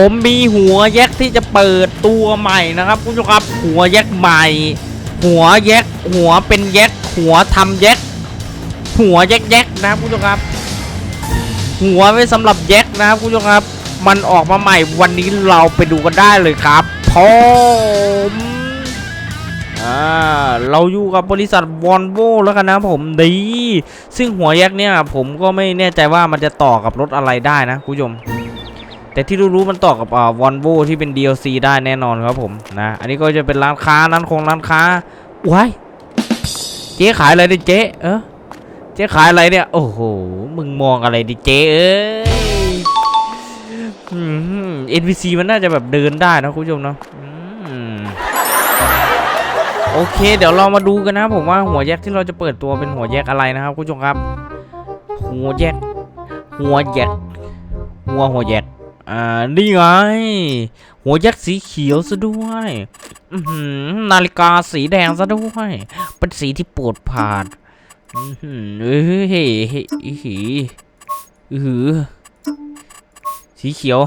ผมมีหัวแยกที่จะเปิดตัวใหม่นะครับคุณผู้ชมครับ หัวแยกใหม่ หัวแยกหัวเป็นแยกหัวทำแยกหัวแยกแยกนะครับคุณผู้ชมครับ หัวไว้สำหรับแยกนะครับคุณผู้ชมครับ มันออกมาใหม่วันนี้เราไปดูกันได้เลยครับผมอ่าเราอยู่กับบริษัทวอนโวแล้วกันนะผมดี ซึ่งหัวแยกเนี่ยผมก็ไม่แน่ใจว่ามันจะต่อกับรถอะไรได้นะคุณผู้ชม แต่ที่รู้ๆมันต่อกับวอนโวที่เป็น DLC ได้แน่นอนครับผมนะอันนี้ก็จะเป็นร้านค้าร้านคงร้านค้าว้ายเจ๊ขายอะไรดิเจ๊เออเจ๊ขายอะไรเนี่ยโอ้โหมึงมองอะไรดิเจ๊เอ้ยอืม NPC มันน่าจะแบบเดินได้นะคุณผู้ชมเนาะโอเค เดี๋ยวเรามาดูกันนะผมว่าหัวแยกที่เราจะเปิดตัวเป็นหัวแยกอะไรนะครับคุณผู้ชมครับ หัวแยกหัวแยกหัวหัวแยก อ่า นี่ไง หัวยักษ์สีเขียวซะด้วยนาฬิกาสีแดงซะด้วย เป็นสีที่ปรดปรานอื้อหือเฮ้ยเฮ้ยเฮ้ยอื้อหืออื้อสีเขียว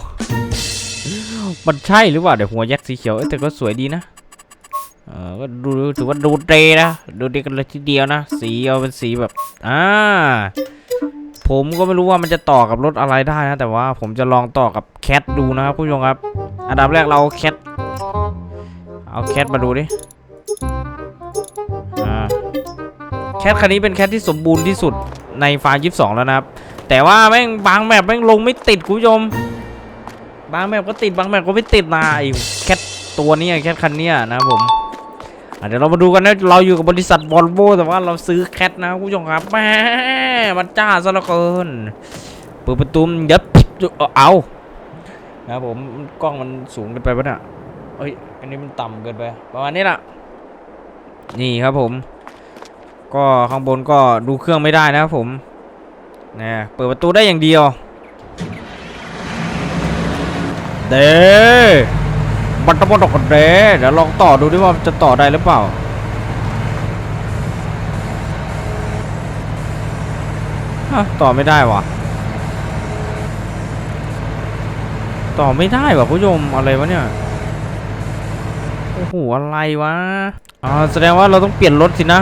มันใช่หรือเปล่าเดี๋ยวหัวยักษ์สีเขียวแต่ก็สวยดีนะเออก็ดูถือว่าดูเตนะ ดูดีกันเลยทีเดียวนะ สีเอาเป็นสีแบบ อ่า ผมก็ไม่รู้ว่ามันจะต่อกับรถอะไรได้นะ แต่ว่าผมจะลองต่อกับแคทดูนะครับคุณผู้ชมครับ อันดับแรกเราแคทเอาแคทมาดูดิอ่แคทคันนี้เป็นแคทที่สมบูรณ์ที่สุดในไฟล์22แล้วนะครับ แต่ว่าแม่งบางแมปแม่งลงไม่ติดคุณผู้ชม บางแมปก็ติดบางแมปก็ไม่ติดนะไอ้แคทตัวนี้แคทคันนี้นะครับผม เดี๋ยวเรามาดูกันนะเราอยู่กับบริษัทวอลโวแต่ว่าเราซื้อแคทนะคุณผู้ชมครับแหมมันจ้าซะเหลือเกินเปิดประตูเดี๋ยวเอานะครับผมกล้องมันสูงเกินไปปะเนี่ยเอ้ยอันนี้มันต่ำเกินไป ประมาณนี้ละนี่ครับผม ก็ข้างบนก็ดูเครื่องไม่ได้นะครับผมนะเปิดประตูได้อย่างเดียวเด้ มันต้องมดอกกันเด้เดี๋ยวลองต่อดูดิว่าจะต่อได้หรือเปล่าฮะต่อไม่ได้วะต่อไม่ได้วะผู้ชมอะไรวะเนี่ย โอ้โห อะไรวะ อ๋อ แสดงว่าเราต้องเปลี่ยนรถสินะ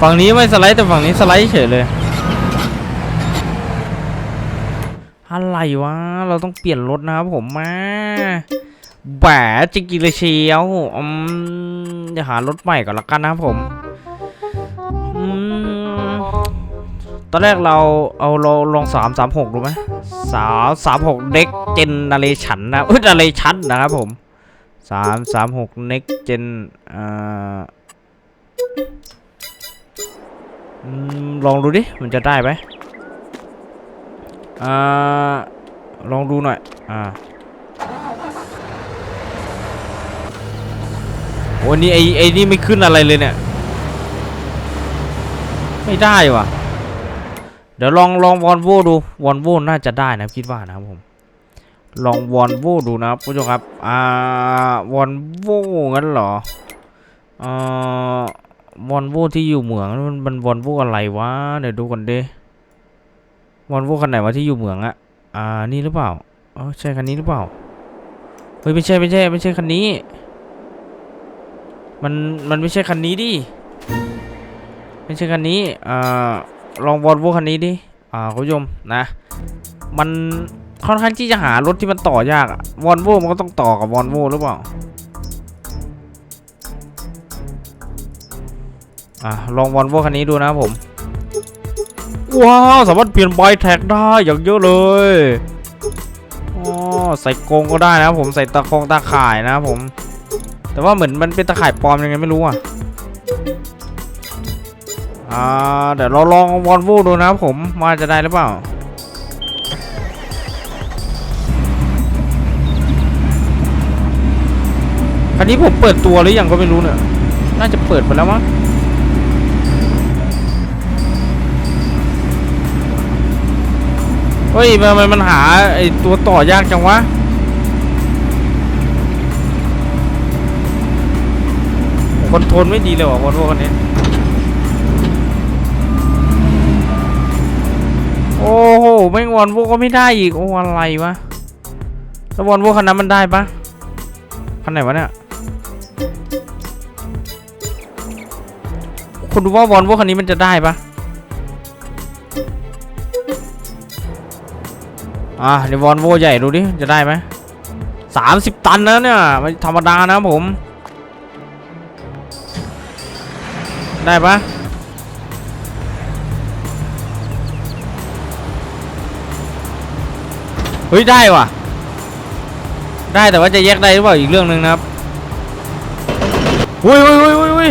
ฝั่งนี้ไม่สไลด์แต่ฝั่งนี้สไลด์เฉยเลยอะไรวะ เราต้องเปลี่ยนรถนะครับผมมาแบะจริงๆเลยเชียวอืมจะหารถใหม่ก่อนละกันนะครับผมอืมตอนแรกเราเอาเราลองสามสามหกดูไหมสามสามหกเด็กเจนนาเรชันนะเอ้ยนาเรชันนะครับผมสามสามหกเน็กเจนอ่า ลองดูดิ มันจะได้ไหมอ่า ลองดูหน่อย อ่าโอ้นี่ไอไอนี่ไม่ขึ้นอะไรเลยเนี่ย ไม่ได้ว่ะ เดี๋ยวลองลองวอนโวดู วอนโวน่าจะได้นะคิดว่านะครับผม ลองวอนโวดูนะครับผู้ชมครับ อ่าวอนโวงั้นเหรออ่า วอนโวที่อยู่เหมืองมันมันวอนโวอะไรวะเดี๋ยวดูกันเดิวอนโวคันไหนวะที่อยู่เหมืองอะอ่านี่หรือเปล่าอ๋อใช่คันนี้หรือเปล่าเฮ้ยไม่ใช่ไม่ใช่ไม่ใช่คันนี้ มันมันไม่ใช่คันนี้ดิไม่ใช่คันนี้อ่าลองวอนโวคันนี้ดิอ่าคุณผู้ชมนะ มันค่อนข้างที่จะหารถที่มันต่อยากอะวอนโวมันก็ต้องต่อกับวอนโวหรือเปล่า อะลองวอลโวคันนี้ดูนะครับผม ว้าว สามารถเปลี่ยนใบแท็กได้อย่างเยอะเลยอ๋อใส่กรงก็ได้นะผมใส่ตะคงตะข่ายนะผม แต่ว่าเหมือนมันเป็นตะข่ายปลอมยังไงไม่รู้อะอ่าเดี๋ยวเราลองวอลโวดูนะครับผมว่าจะได้หรือเปล่าคันนี้ผมเปิดตัวหรือยังก็ไม่รู้เนี่ย น่าจะเปิดไปแล้วมั้ง ฮ้ยทำไมมันหาไอตัวต่อยากจังวะโอ้คอนโทรลไม่ดีเลยว่ะวอลโว่คันนี้ โอ้โหแม่วอลโว่ก็ไม่ได้อีก โอ้อะไรวะแล้ววอลโว่คันนั้นมันได้ปะคันไหนวะเนี่ยคุณดูว่าวอลโว่คันนี้มันจะได้ปะ อะเดวอลโว่ใหญ่ดูดิ จะได้ไหมสามสิบตันนะเนี่ยไม่ธรรมดานะผม ได้ปะเฮ้ย ได้ว่ะ ได้แต่ว่าจะแยกได้หรือเปล่าอีกเรื่องหนึ่งนะครับอุ้ยอุ้ยอุ้ยอุ้ยอุ้ย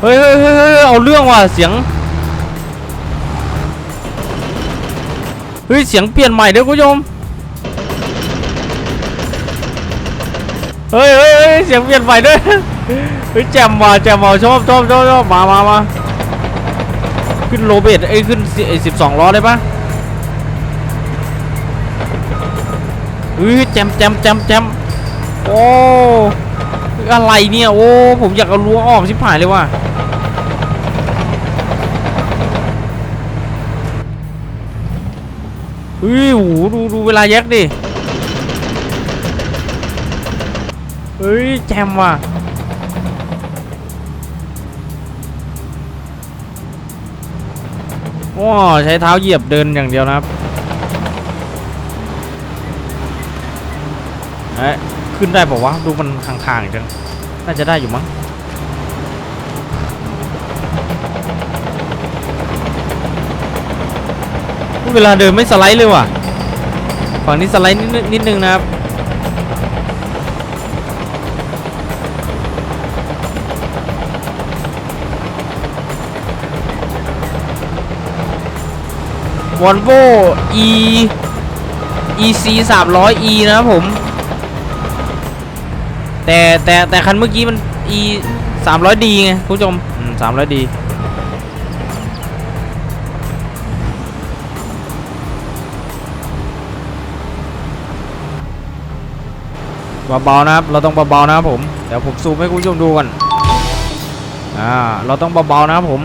เฮ้ยเฮ้ยเฮ้ยเฮ้ยเอาเรื่องว่ะเสียง เฮ้ย เสียงเปลี่ยนใหม่เด้อคุณผู้ชมเฮ้ยเฮ้ยเสียงเปลี่ยนใหม่ด้วยเฮ้ยแจมว่ะแจมว่ะชอบชอบชอบชอบมามามาขึ้นโรเบตเอ้ยขึ้นสิบสองล้อได้ปะเฮ้ยแจมแจมแจมแจมโอ้ยอะไรเนี่ยโอ้ผมอยากเอารั้วออกชิบหายเลยว่ะ เฮ้ยโหดูดูเวลาแยกดิเฮ้ยแจมว่ะว้าใช้เท้าเหยียบเดินอย่างเดียวนะครับเอ้ยขึ้นได้ป่าวะ ดูมันคางๆจัง น่าจะได้อยู่มั้ง เวลาเดินไม่สไลด์เลยว่ะ ฝั่งนี้สไลด์นิดนึงนิดนึงนะครับวอลโว e ec 300 e นะครับผม แต่แต่แต่คันเมื่อกี้มัน e 300 d ไงคุณผู้ชม อืม 300 เบาๆนะครับ เราต้องเบาๆนะครับผม เดี๋ยวผมซูมให้คุณผู้ชมดูกันอ่า เราต้องเบาๆนะครับผม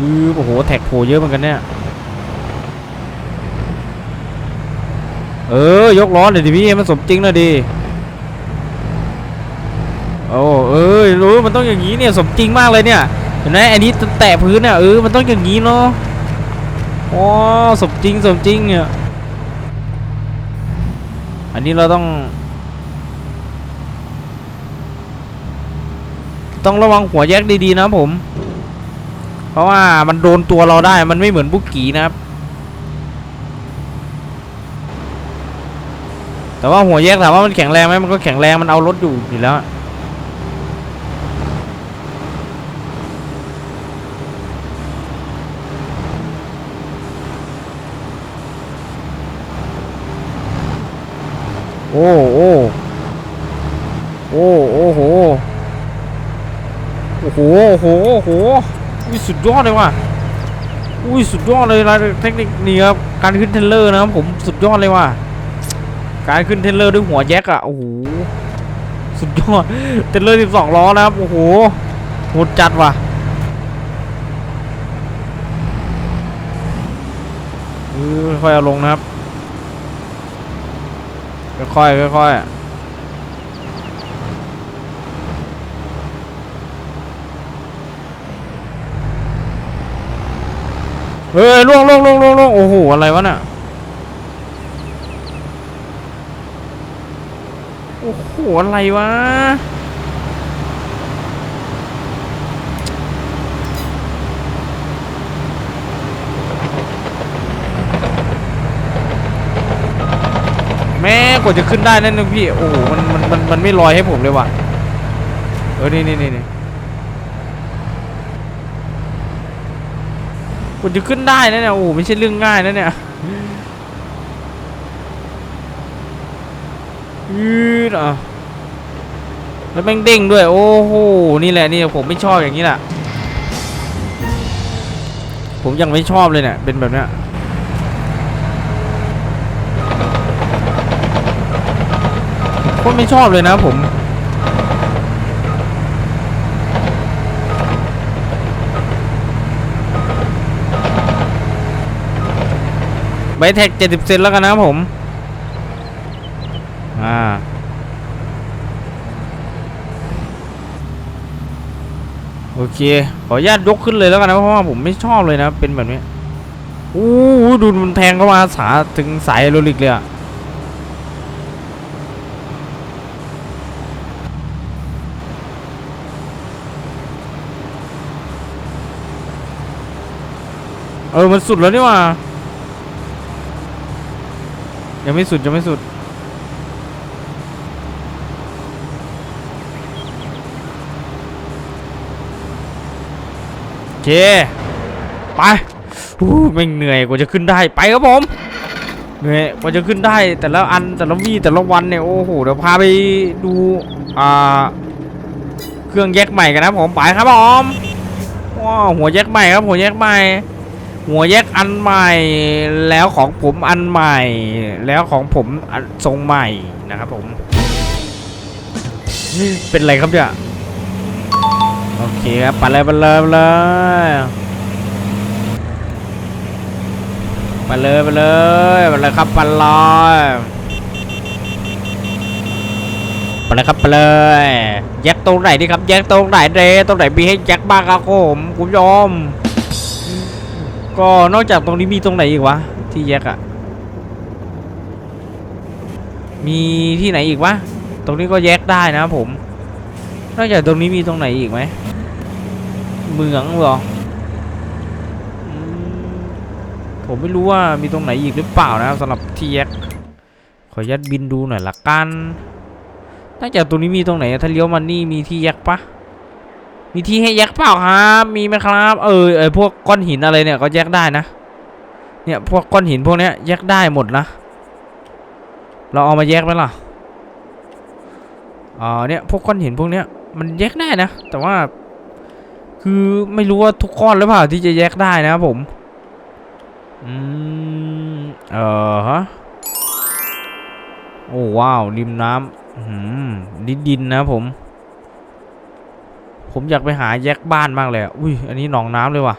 อือโอ้โห แท็กโผล่เยอะเหมือนกันเนี่ย เออ ยกล้อเลยดิพี่ มันสมจริงเลยดิ อ้เอ้ยรู้มันต้องอย่างนี้เนี่ยสมจริงมากเลยเนี่ยเห็นไหมอันนี้แตะพื้นเนี่ยเออมันต้องอย่างนี้เนาะอ๋อสมจริงสมจริงเนี่ยอันนี้เราต้อง ต้องระวังหัวแยกดีๆนะผม เพราะว่ามันโดนตัวเราได้มันไม่เหมือนบุกกีนะครับแต่ว่าหัวแยกถามว่ามันแข็งแรงไหมมันก็แข็งแรงมันเอารถอยู่อยู่แล้ว อ้โอ้โอ้โอ้โหโอ้โหโอ้โหโอ้โหอุ้ยสุดยอดเลยว่ะอุ้ยสุดยอดเลยนะเทคนิคนี้ครับการขึ้นเทรลเลอร์นะครับผมสุดยอดเลยว่ะการขึ้นเทรลเลอร์ด้วยหัวแจ็คอะโอ้โหสุดยอดเทรลเลอร์12ล้อนะครับโอ้โหโหดจัดว่ะเออค่อยเอาลงนะครับ ค่อยๆค่อยๆเฮ้ยล่วงล่วงล่วงล่วงล่วงโอ้โห อะไรวะน่ะ โอ้โห อะไรวะ ว่าจะขึ้นได้นั่นนะพี่ โอ้โห มัน มัน มัน มันไม่ลอยให้ผมเลยว่ะ เออ นี่นี่นี่นี่กว่าจะขึ้นได้นะเนี่ย โอ้โห ไม่ใช่เรื่องง่ายนะเนี่ยยืดอะแล้วแม่งเด้งด้วย โอ้โห นี่แหละ นี่ผมไม่ชอบอย่างนี้แหละ ผมยังไม่ชอบเลยเนี่ย เป็นแบบเนี้ย คตรไม่ชอบเลยนะผมไบแท็ก70เซนแล้วกันนะผม อ่าโอเค ขออนุญาตยกขึ้นเลยแล้วกันนะเพราะว่าผมไม่ชอบเลยนะ เป็นแบบนี้ อู้หูดูมันแทงเข้ามาสาถึงสายโรลิกเลยอะ เออ มันสุดแล้วนี่ว่า ยังไม่สุด ยังไม่สุด โอเค ไปอู้แม่งเหนื่อยกว่าจะขึ้นได้ ไปครับผม เหนื่อยกว่าจะขึ้นได้ แต่ละอัน แต่ละวี่แต่ละวันเนี่ย โอ้โห เดี๋ยวพาไปดู อ่า เครื่องแยกใหม่กันนะผม ไปครับผมว้าวหัวแยกใหม่ครับ หัวแยกใหม่ หัวแยกอันใหม่แล้วของผมอันใหม่ แล้วของผมทรงใหม่นะครับผม เป็นไรครับเนี่ยโอเคครับไปเลยไปเลยไปเลยไปเลยไปเลยไปเลยครับไปเลยไปเลยครับไปเลยแยกตรงไหนดีครับแยกตรงไหนเดตรงไหนมีให้แยกบ้างครับผมคุณผู้ชม ก็นอกจากตรงนี้มีตรงไหนอีกวะ ที่แยกอะมีที่ไหนอีกวะ ตรงนี้ก็แยกได้นะผม นอกจากตรงนี้มีตรงไหนอีกไหมเมืองหรอผมไม่รู้ว่ามีตรงไหนอีกหรือเปล่านะครับสำหรับที่แยกขอยัดบินดูหน่อยละกันนอกจากตรงนี้มีตรงไหนถ้าเลี้ยวมานี่มีที่แยกปะ มีที่ให้แยกเปล่าครับ มีไหมครับ เออเออพวกก้อนหินอะไรเนี่ยก็แยกได้นะ เนี่ยพวกก้อนหินพวกเนี้ยแยกได้หมดนะ เราเอามาแยกไหมล่ะอ่าเนี่ยพวกก้อนหินพวกเนี้ยมันแยกได้นะ แต่ว่า คือไม่รู้ว่าทุกก้อนหรือเปล่าที่จะแยกได้นะครับผม อืม เออฮะ โอ้ว้าวริมน้ำอืมดินดินนะผม ผมอยากไปหาแยกบ้านมากเลยอุ้ย อันนี้หนองน้ำเลยว่ะ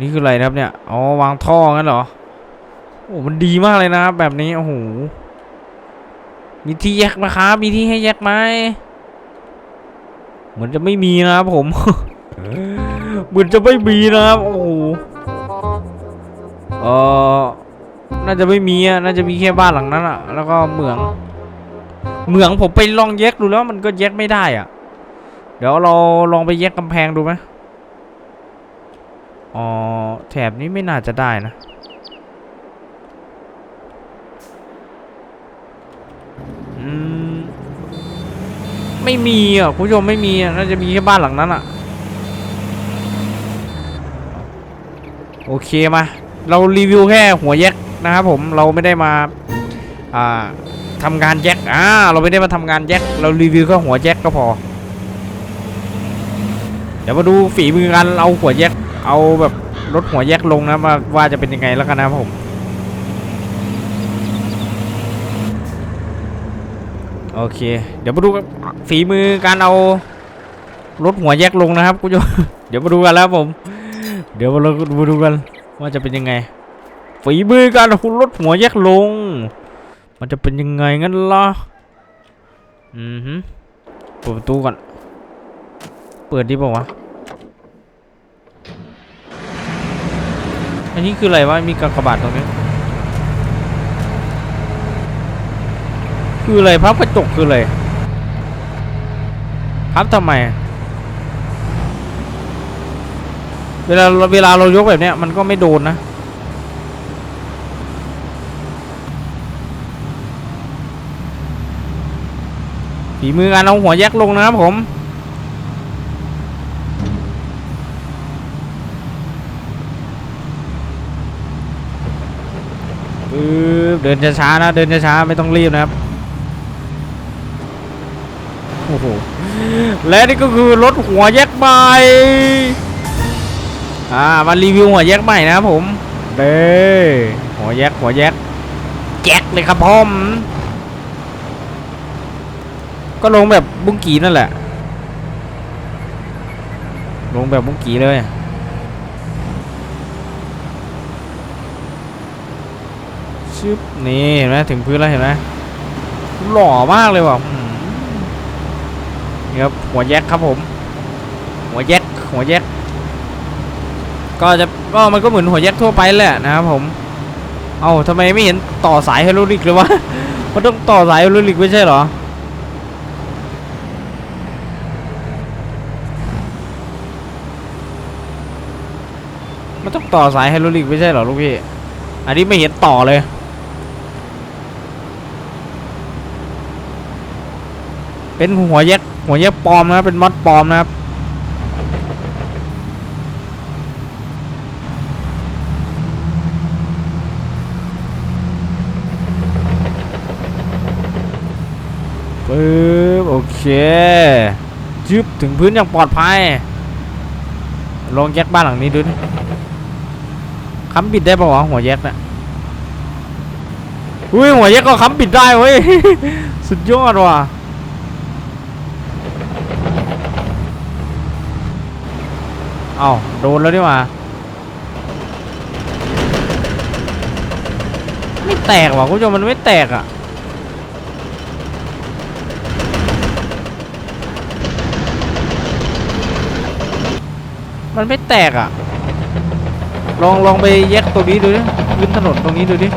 นี่คืออะไรครับเนี่ย อ๋อ วางท่องั้นเหรอ โอ้ มันดีมากเลยนะครับ แบบนี้ โอ้โห มีที่แยกไหมครับ มีที่ให้แยกไหม เหมือนจะไม่มีนะครับผม เหมือนจะไม่มีนะครับ โอ้โห เออน่าจะไม่มีอะ น่าจะมีแค่บ้านหลังนั้นอะ แล้วก็เหมือง เหมืองผมไปลองแยกดูแล้วมันก็แยกไม่ได้อะ เดี๋ยวเราลองไปแยกกำแพงดูไหมอ๋อแถบนี้ไม่น่าจะได้นะ อืม ไม่มีอะคุณผู้ชมไม่มีอะน่าจะมีแค่บ้านหลังนั้นอะ โอเคมา เรารีวิวแค่หัวแยกนะครับผมเราไม่ได้มา อ่า ทำงานแยกอ่าเราไม่ได้มาทำงานแยกเรารีวิวแค่หัวแยกก็พอ เดี๋ยวมาดูฝีมือกันเอาหัวแยกเอาแบบรถหัวแยกลงนะมาว่าจะเป็นยังไงแล้วกันนะผมโอเค เดี๋ยวมาดูฝีมือการเอารถหัวแยกลงนะครับคุณผู้ชมเดี๋ยวมาดูกันแล้วผม เดี๋ยวมาดูมาดูกันว่าจะเป็นยังไง ฝีมือการเอารถหัวแยกลง มันจะเป็นยังไงงั้นล่ะ อือฮึเปิดประตูก่อน เปิดดีเปล่าวะ อันนี้คืออะไรวะ มีกากบาทตรงนี้ คืออะไรพับกระจกคืออะไรพับทำไม เวลาเวลาเรายกแบบเนี้ยมันก็ไม่โดนนะ ฝีมือการเอาหัวแยกลงนะครับผม เดินช้าๆนะ เดินช้าๆไม่ต้องรีบนะครับ โอ้โห และนี่ก็คือรถหัวแยกใหม่อ่ามารีวิวหัวแยกใหม่นะครับผมเด้หัวแยกหัวแยกแจ็คเลยครับผม ก็ลงแบบบุ้งกีนั่นแหละ ลงแบบบุ้งกีเลยชึบนี่เห็นไหมถึงพื้นแล้วเห็นไหมหล่อมากเลยว่ะนี่ครับหัวแยกครับผม หัวแยกหัวแยกก็จะก็มันก็เหมือนหัวแยกทั่วไปแหละนะครับผม เอ้าทำไมไม่เห็นต่อสายไฮโดรลิกเลยวะมันต้องต่อสายไฮโดรลิกไม่ใช่เหรอ มันต้องต่อสายไฮโดรลิกไม่ใช่เหรอลูกพี่ อันนี้ไม่เห็นต่อเลย เป็นหัวแยกหัวแยกปลอมนะเป็นมอดปลอมนะครับปึ๊บโอเคจึบถึงพื้นอย่างปลอดภัย ลองแยกบ้านหลังนี้ดูดิ ค้ำบิดได้ป่าวะหัวแยกน่ะอุ้ยหัวแยกก็ค้ำบิดได้เว้ย สุดยอดว่ะเอาโดนแล้วนี่หว่าไม่แตกว่ะคุณผู้ชมมันไม่แตกอะมันไม่แตกอะ ลองลองไปแยกตรงนี้ดูดิพื้นถนนตรงนี้ดูดิ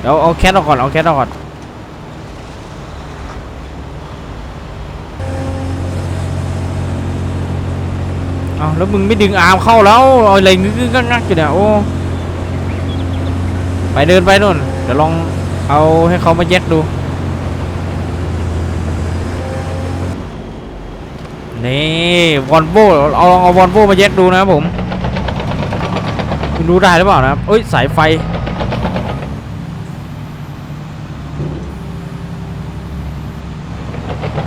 เดี๋ยวเอาแคทออกก่อนเอาแคทออกก่อนเอาแล้วมึงไม่ดึงอาร์มเข้าแล้วเอาอะไรงึกงงักๆอยู่เนี่ยโอ้ไปเดินไปนู่นเดี๋ยวลองเอาให้เขามาแยกดูนี่วอนโวเอาลองเอาวอนโวมาแยกดูนะครับผม คุณดูได้หรือเปล่านะครับเอ้ยสายไฟ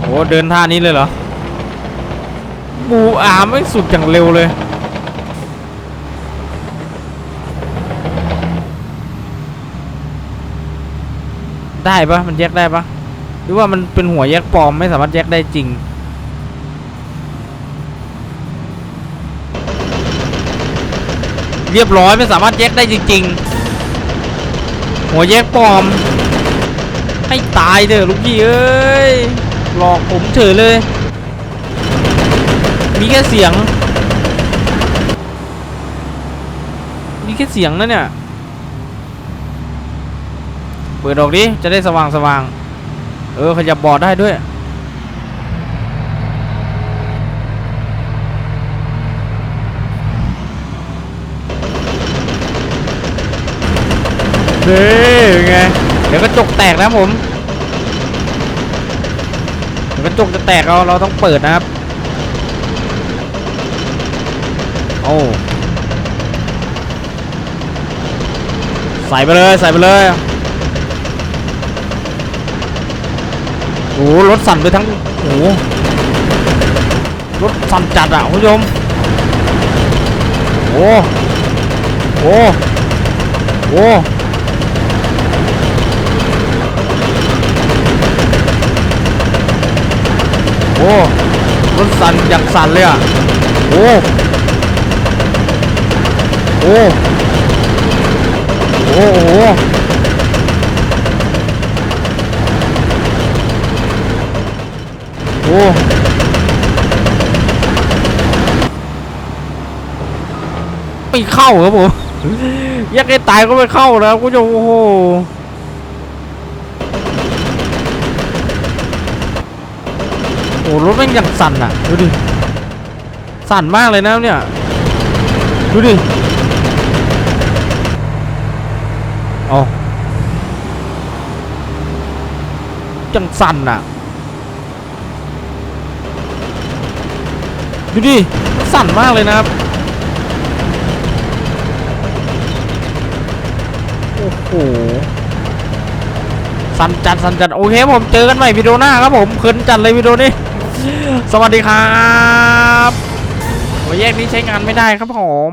โอ้เดินท่านี้เลยเหรอ บูอามไม่สุดอย่างเร็วเลยได้ปะมันแยกได้ปะหรือว่ามันเป็นหัวแยกปลอมไม่สามารถแยกได้จริง เรียบร้อยไม่สามารถแยกได้จริง ๆ หัวแยกปลอม ให้ตายเถอะลูกพี่เอ้ยหลอกผมเฉยเลย มีแค่เสียง มีแค่เสียงนะเนี่ยเปิดออกดิ จะได้สว่างสว่าง เออ ขยับบอร์ดได้ด้วย เฮ้ยไง เดี๋ยวกระจกแตกนะผมเดี๋ยวกระจกจะแตกเราเราต้องเปิดนะครับ โอ้ใส่ไปเลยใส่ไปเลยโอ้รถสั่นไปทั้งโอ้รถสั่นจัดอะคุณผู้ชมโอ้โอ้โอ้ โอ้รถสั่นอย่างสั่นเลยอะโอ้โอ้โอ้โหโอ้ไม่เข้าครับผมยักษ์ให้ตายก็ไม่เข้านะครับคุณผู้ชมโอ้โห โอ้รถแม่งอย่างสั่นอะดูดิสั่นมากเลยนะเนี่ยดูดิเอาจังสั่นอะดูดิสั่นมากเลยนะครับโอ้โหสั่นจัดสั่นจัดโอเคผมเจอกันใหม่วิดีโอหน้าครับผมเพลินจัดเลยวิดีโอนี้ สวัสดีครับหัวแยกนี้ใช้งานไม่ได้ครับผม